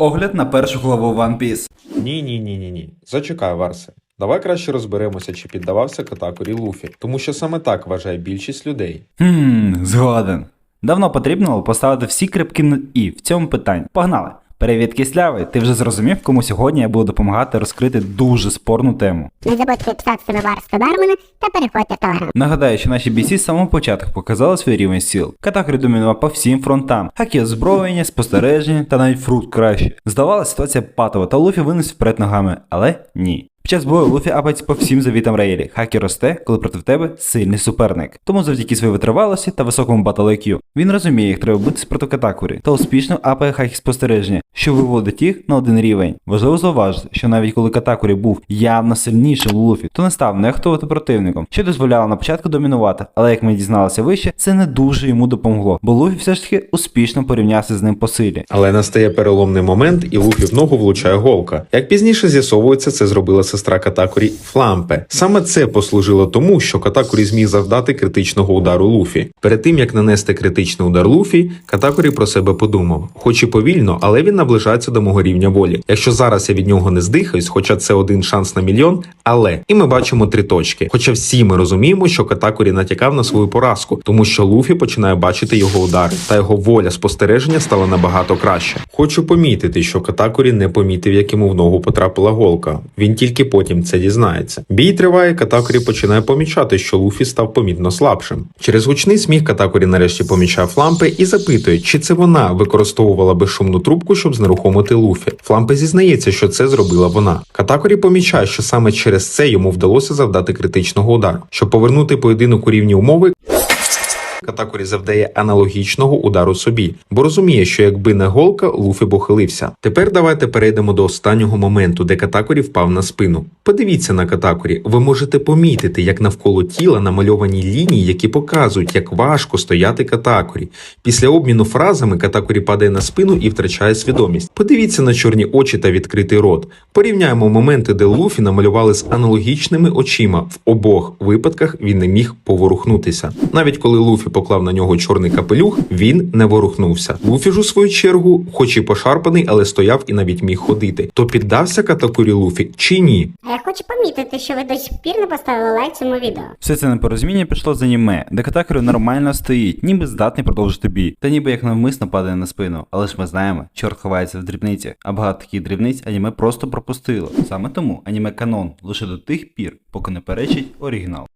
Огляд на першу главу One Piece. Ні, ні, ні, ні, ні. Зачекай, Варсе. Давай краще розберемося, чи піддавався Катакурі Луфі, тому що саме так вважає більшість людей. Хм, згоден. Давно потрібно поставити всі крипки на і в цьому питанні. Погнали! Привіт, кислявий! Ти вже зрозумів, кому сьогодні я буду допомагати розкрити дуже спорну тему. Не забудьте підписатися на Барста Дармана та переходьте в Телеграм. Нагадаю, що наші бійці з самого початку показали свій рівень сил. Катакурі домінував по всім фронтам, хаки озброєння, спостереження та навіть фрут краще. Здавалося, ситуація патова, та Луфі винес вперед ногами, але ні. Під час бою Луфі апається по всім завітам Рейлі. Хакі росте, коли проти тебе сильний суперник. Тому завдяки своїй витривалості та високому батл IQ, він розуміє, як треба битися проти Катакурі, та успішно апає хакі спостереження, що виводить їх на один рівень. Важливо зауважити, що навіть коли Катакурі був явно сильнішим у Луфі, то не став нехтувати противником, що дозволяло на початку домінувати, але як ми дізналися вище, це не дуже йому допомогло, бо Луфі все ж таки успішно порівнявся з ним по силі. Але настає переломний момент, і Луфі в ногу влучає голка. Як пізніше з'ясовується, це зробила сестра Катакурі Флампе. Саме це послужило тому, що Катакурі зміг завдати критичного удару Луфі. Перед тим як нанести критичний удар Луфі, Катакурі про себе подумав: хоч і повільно, але він наближається до мого рівня волі. Якщо зараз я від нього не здихаюсь, хоча це один шанс на мільйон, але і ми бачимо три точки. Хоча всі ми розуміємо, що Катакурі натякав на свою поразку, тому що Луфі починає бачити його удари, та його воля спостереження стала набагато краще. Хочу помітити, що Катакурі не помітив, як йому в ногу потрапила голка. Він тільки потім це дізнається. Бій триває, Катакурі починає помічати, що Луфі став помітно слабшим. Через гучний сміх Катакурі нарешті помічає Флампе і запитує, чи це вона використовувала безшумну трубку, щоб знерухомити Луфі. Флампе зізнається, що це зробила вона. Катакорі помічає, що саме через це йому вдалося завдати критичного удару. Щоб повернути поєдинок у рівні умови, Катакорі завдає аналогічного удару собі, бо розуміє, що якби не голка, Луфі б ухилився. Тепер давайте перейдемо до останнього моменту, де Катакорі впав на спину. Подивіться на Катакурі, ви можете помітити, як навколо тіла намальовані лінії, які показують, як важко стояти Катакурі. Після обміну фразами Катакурі падає на спину і втрачає свідомість. Подивіться на чорні очі та відкритий рот. Порівняємо моменти, де Луфі намалювали з аналогічними очима. В обох випадках він не міг поворухнутися. Навіть коли Луфі поклав на нього чорний капелюх, він не ворухнувся. Луфі ж у свою чергу, хоч і пошарпаний, але стояв і навіть міг ходити. То піддався Катакурі Луфі чи ні? Я хочу помітити, що ви до сих пір не поставили лайк цьому відео. Все це непорозуміння пішло з аніме, де Катакеру нормально стоїть, ніби здатний продовжити бій, та ніби як навмисно падає на спину. Але ж ми знаємо, чорт ховається в дрібницях, а багато таких дрібниць аніме просто пропустило. Саме тому аніме канон лише до тих пір, поки не перечить оригінал.